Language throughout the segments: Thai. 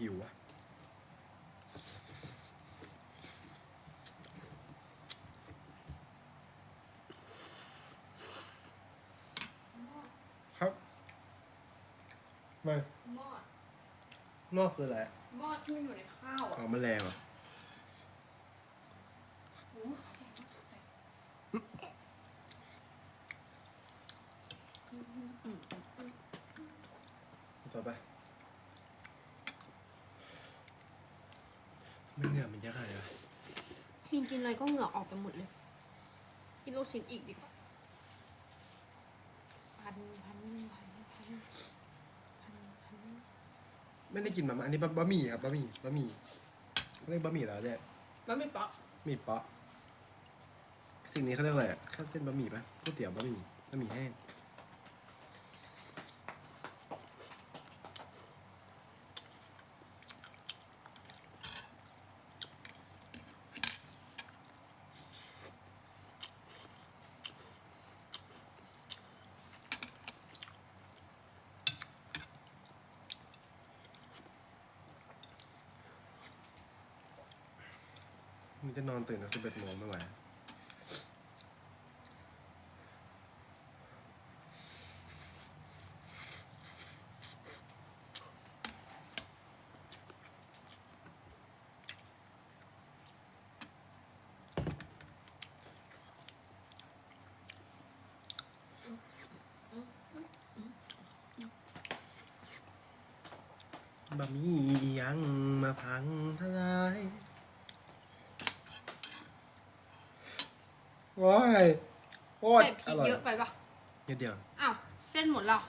หิวอะครับไม่หม้อนอกคืออะไรอะหม้อที่มันอยู่ในข้าวอะอ๋อแมลงเหรอโอ้ยแข็งมากแข็งต่อไป ไม่เหงื่อมันเยอะขนาดนี้วะกินกินอะไรก็เหงื่อออกไปหมดเลย กินลูกชิ้นอีกดีกว่าพันพันพันพันพันพันไม่ได้กินมาม่าอันนี้บะบะหมี่ครับบะหมี่บะหมี่เขาเรียกบะหมี่แล้วแจ๊แล้วไม่ปะหมี่เปาะสิ่งนี้เขาเรียกอะไรอะข้าวเส้นบะหมี่ปะก๋วยเตี๋ยวบะหมี่บะหมี่แห้งมั นจะนอนตื่นตั้งสิบเอ็ดโมงไม่ไหวบะมี่ยังมาพังทลาย ว้ายโคตรใส่พอร่อยริกเยอะไปปะนิดเดียวอ้าวเส้นหมดแล้ว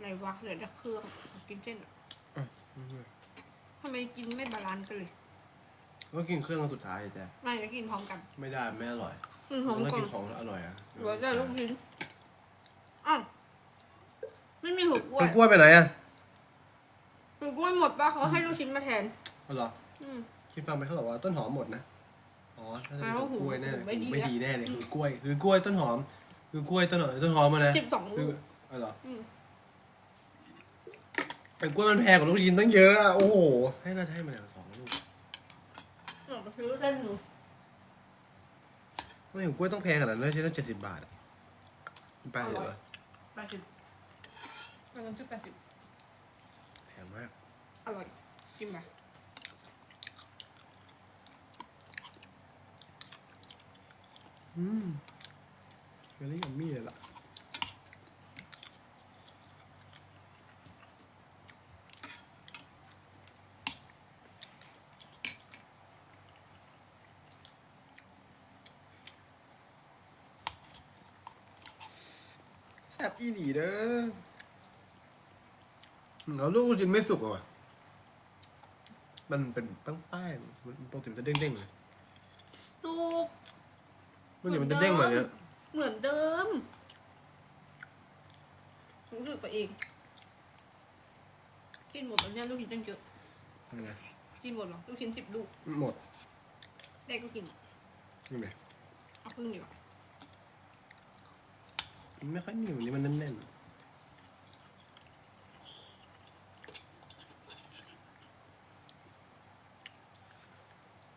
ไหนวะเหลือแต่เครื่องกินเส้นอะอะอืมทำไมกินไม่บาลานซ์กันเลยก็กินเครื่องอันสุดท้ายจ้ะไม่จะกินพร้อมกันไม่ได้ไม่อร่อยกินพร้อมต้องกักินนของอร่อยอะเหลือแต่ลูกชิ้นอ้าวไม่มีหัวกล้วยมันกล้วยไปไหนอะหัวกล้วยหมดปะเขาให้ลูกชิ้นมาแทนเอาเหรออืม คิดฟังไปเขาบอกว่าต้นหอมหมดนะ อ๋อถ้าจะเป็นอ้าวกล้วยแน่หูไม่ดีไม่อะดีแน่เลยอืมคือกล้วย คือกล้วยต้นหอม คือกล้วยต้นหอมต้นหอมมานะสิบสองคืลูอกเอาเหรออืมแต่กล้วยมันแพงกว่าลูกชิ้นตั้งเยอะอะโอ้โหให้น่าจะให้มันอย่างสองลูกออกมาซื้อเส้นหนูไม่เห็นกล้วยต้องแพงขนาดนั้นเลยใช่ไหมเจ็ดสิบบาทอะแปดสิบเหรอแปดสิบมันกันชื่อแปดสิบแพงมากอร่อยกินไหม อืมเวลี่กับมีเลยล่ะแซ่บอีหลีเด้อแล้วลูกชิ้นไม่สุกอวะมันเป็นแป้งๆมันปกติมันจะเด้งๆเลย ลูก มันเดี๋ยวมันจะเด้งมาเนี้ยเหมือนเดิมรู้สึกไปเองกินหมดแล้วเนี่ยลูกชิ้นตั้งเยอะยังไงกินหมดเหรอลูกชิ้นสิบลูกหมด ได้ก็กินยังไงเอาครึ่งดีกว่ามันไม่ค่อยเหนียวนี่มันแน่นๆ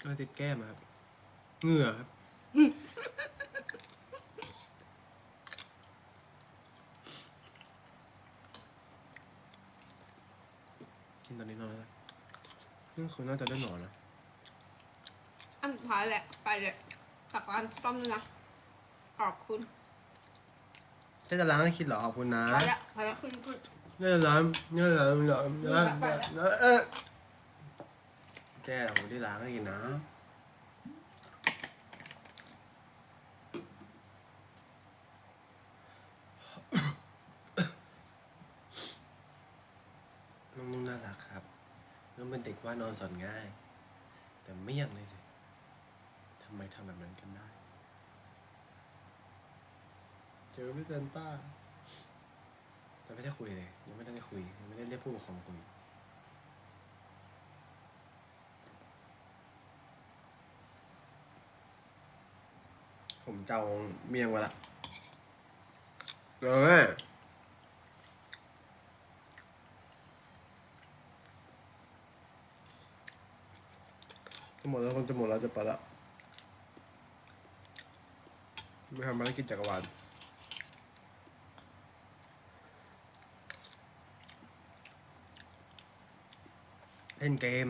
ก็ติดแก้มอะครับ เหงื่อครับ กินตอนนี้นอนแล้ว นี่คือน่าจะได้นอนนะอันสุดท้ายแหละ ไปเลยสักร้านต้มเลยนะขอบคุณจะจะล้างให้คิดเหรอขอบคุณนะไปละไปละขึ้นขึ้นเนี่ยร้านเนี่ยร้านร้านนี่ร้านไปแล้วร้านเออแก้ผมที่ล้างให้กินนะน้องนุ่มน่ารักครับน้องเป็นเด็ก ว่านอนสอนง่าย แต่ไม่ยังเลยสิทำไมทำแบบนั้นกันได้ เจอพี่เซนต้าแต่ไม่ได้คุยเลย ยังไม่ได้คุย ยังไม่ได้เรียกผู้ปกครองคุยผมเจ้าเมียงไว้ละเออ หมดแล้วคนจะหมดแล้วจะไปละไม่ทำภารกิจจักรวาลเล่นเกม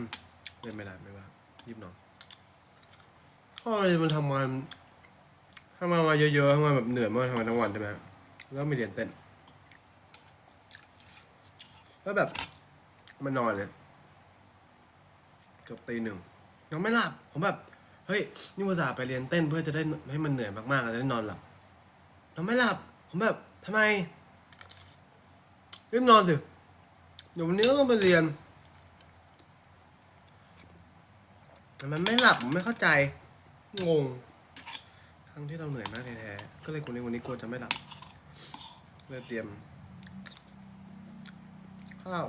เล่นไม่ได้ไม่ว่ายิบนอนพอมันทำงานทำงานมาเยอะๆทำงานแบบเหนื่อยมากทำงานทั้งวันใช่ไหมแล้วไม่เรียนเต้นแล้วแบบมันนอนเลยเกือบตีหนึ่ง นอนไม่หลับ ผมแบบ เฮ้ย นี่ภาษาไปเรียนเต้นเพื่อจะได้ให้มันเหนื่อยมากๆจะได้นอนหลับ นอนไม่หลับ ผมแบบทำไมรีบนอนสิเดี๋ยววันนี้ต้องไปเรียนแต่มันไม่หลับผมไม่เข้าใจ งง ทั้งที่เราเหนื่อยมากแท้ๆก็เลยคนนี้วันนี้กลัวจะไม่หลับเลยเตรียม ข้าว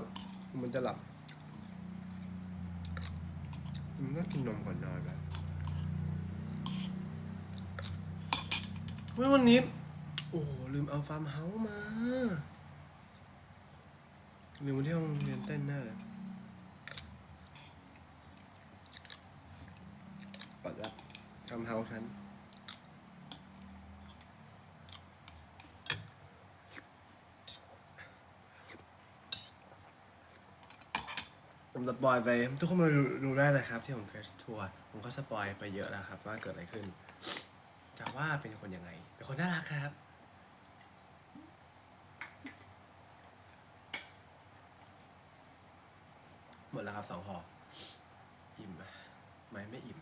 มันจะหลับ มันต้องกินนมก่อนนอนแล้วเฮ้ยวันนี้ โอ้โหลืมเอาฟาร์มเฮาส์มาลืมมาที่ห้องเรียนเต้นแน่เลยปัดละฟาร์มเฮาส์ฉัน ผมสปอยไป ทุกคนมาดูได้นะครับ ที่ผมเฟสทัวร์ผมก็สปอยไปเยอะแล้วครับ ว่าเกิดอะไรขึ้น แต่ว่าเป็นคนยังไง เป็นคนน่ารักครับ หมดแล้วครับสองห่ออิ่มไหมไม่อิ่ม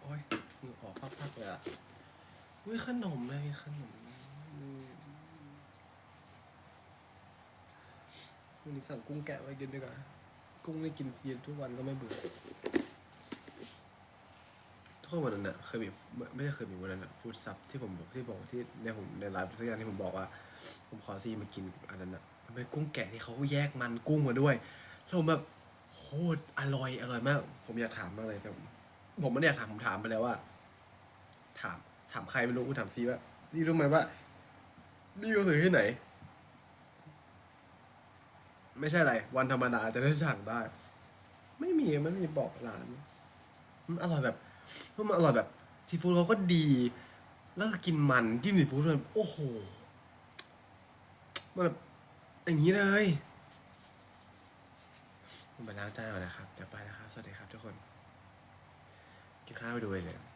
โอ้ยเหงื่อออกพักๆเลยอะอุ้ยขนมเลยขนมอืมวันนี้สั่งกุ้งแกะไว้กินดีกว่า กุ้งนี่กินทีทุกวันก็ไม่เบื่อทุกคนวันนั้นน่ะเคยมีไม่ใช่เคยมีวันนั้นน่ะฟูดซับที่ผมบอกที่บอกที่ในผมในไลฟ์สักอย่างที่ผมบอกว่า ผมขอซีมากินอันนั้นน่ะมันเป็นกุ้งแกะที่เขาแยกมันกุ้งมาด้วยแล้วผมแบบโคตรอร่อยอร่อยมาก ผมอยากถามมากเลยแต่ผมผมไม่ได้อยากถามผมถามไปแล้วว่า ถามถามใครไม่รู้กูถามซีว่าซีรู้ไหมว่านี่ก็คือที่ไหน ไม่ใช่อะไร วันธรรมดาจะได้สั่งได้ ไม่มีไม่มีบอกร้าน มันอร่อยแบบเพราะมันอร่อยแบบซีฟู้ดเขาก็ดี แล้วก็กินมันจิ้มซีฟู้ดมันโอ้โหมันแบบอย่างนี้เลยผมไปล้างจานก่อนนะครับ เดี๋ยวไปนะครับ สวัสดีครับทุกคน กินข้าวไปดูเลย